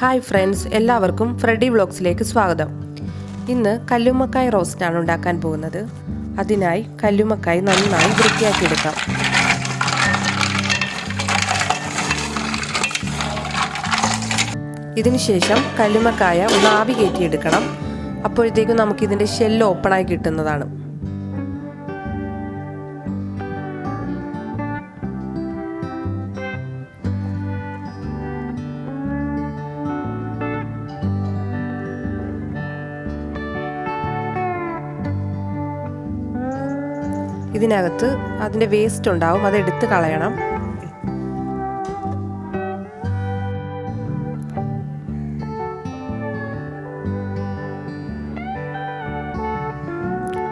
Hi friends എല്ലാവർക്കും Freddy വ്ളോഗ്സിലേക്ക് സ്വാഗതം. ഇന്ന് കല്ലുമ്മക്കായ് റോസ്റ്റാണ് ഉണ്ടാക്കാൻ പോകുന്നത്. അതിനായി കല്ലുമ്മക്കായ് നന്നായി വൃത്തിയാക്കിയെടുക്കാം. ഇതിനുശേഷം കല്ലുമ്മക്കായ ഒന്ന് ആവി കയറ്റിയെടുക്കണം. അപ്പോഴത്തേക്കും നമുക്കിതിന്റെ ഷെല്ല് ഓപ്പണായി കിട്ടുന്നതാണ്. ഇതിനകത്ത് അതിന്റെ വേസ്റ്റ് ഉണ്ടാവും. അത് എടുത്ത് കളയണം.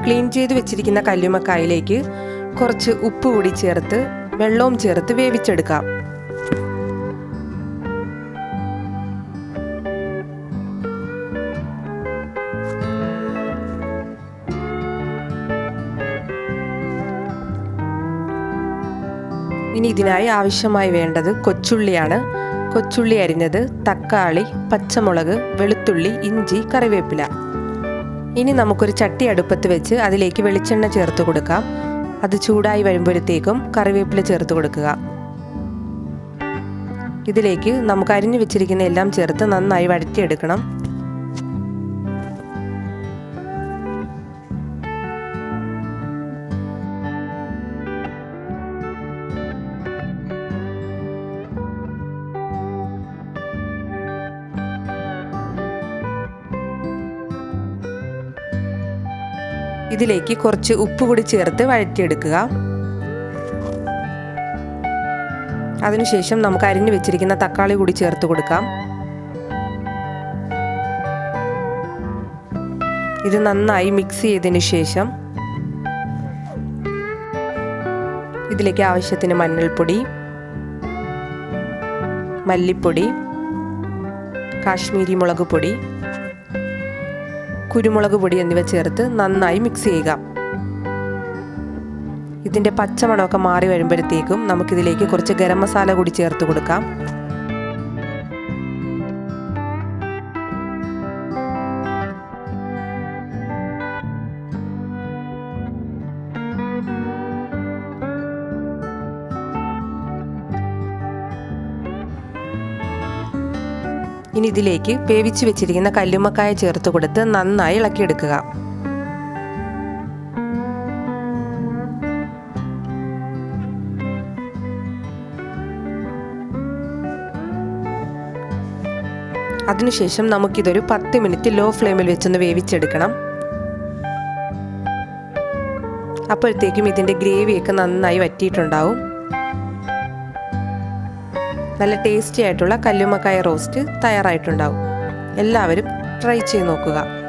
ക്ലീൻ ചെയ്ത് വെച്ചിരിക്കുന്ന കല്ലുമക്കായിലേക്ക് കുറച്ച് ഉപ്പ് കൂടി ചേർത്ത് വെള്ളവും ചേർത്ത് വേവിച്ചെടുക്കാം. ഇനി ഇതിനായി ആവശ്യമായി വേണ്ടത് കൊച്ചുള്ളിയാണ്. കൊച്ചുള്ളി അരിഞ്ഞത് തക്കാളി പച്ചമുളക് വെളുത്തുള്ളി ഇഞ്ചി കറിവേപ്പില. ഇനി നമുക്കൊരു ചട്ടി അടുപ്പത്ത് വെച്ച് അതിലേക്ക് വെളിച്ചെണ്ണ ചേർത്ത് കൊടുക്കാം. അത് ചൂടായി വരുമ്പോഴത്തേക്കും കറിവേപ്പില ചേർത്ത് കൊടുക്കുക. ഇതിലേക്ക് നമുക്ക് അരിഞ്ഞു വെച്ചിരിക്കുന്ന എല്ലാം ചേർത്ത് നന്നായി വഴറ്റിയെടുക്കണം. ഇതിലേക്ക് കുറച്ച് ഉപ്പ് കൂടി ചേർത്ത് വഴറ്റിയെടുക്കുക. അതിനുശേഷം നമുക്ക് അരിഞ്ഞു വെച്ചിരിക്കുന്ന തക്കാളി കൂടി ചേർത്ത് കൊടുക്കാം. ഇത് നന്നായി മിക്സ് ചെയ്തതിനു ശേഷം ഇതിലേക്ക് ആവശ്യത്തിന് മഞ്ഞൾപ്പൊടി മല്ലിപ്പൊടി കാശ്മീരി മുളക് പൊടി കുരുമുളക് പൊടി എന്നിവ ചേർത്ത് നന്നായി മിക്സ് ചെയ്യുക. ഇതിന്റെ പച്ചമണമൊക്കെ മാറി വരുമ്പോഴത്തേക്കും നമുക്കിതിലേക്ക് കുറച്ച് ഗരം മസാല കൂടി ചേർത്ത് കൊടുക്കാം. ഇനി ഇതിലേക്ക് വേവിച്ച് വെച്ചിരിക്കുന്ന കല്ലുമ്മക്കായ ചേർത്ത് കൊടുത്ത് നന്നായി ഇളക്കിയെടുക്കുക. അതിനുശേഷം നമുക്കിതൊരു പത്ത് മിനിറ്റ് ലോ ഫ്ലെയിമിൽ വെച്ചൊന്ന് വേവിച്ചെടുക്കണം. അപ്പോഴത്തേക്കും ഇതിന്റെ ഗ്രേവിയൊക്കെ നന്നായി വറ്റിയിട്ടുണ്ടാവും. നല്ല ടേസ്റ്റി ആയിട്ടുള്ള കല്ലുമ്മക്കായ റോസ്റ്റ് തയ്യാറായിട്ടുണ്ടാവും. എല്ലാവരും ട്രൈ ചെയ്ത് നോക്കുക.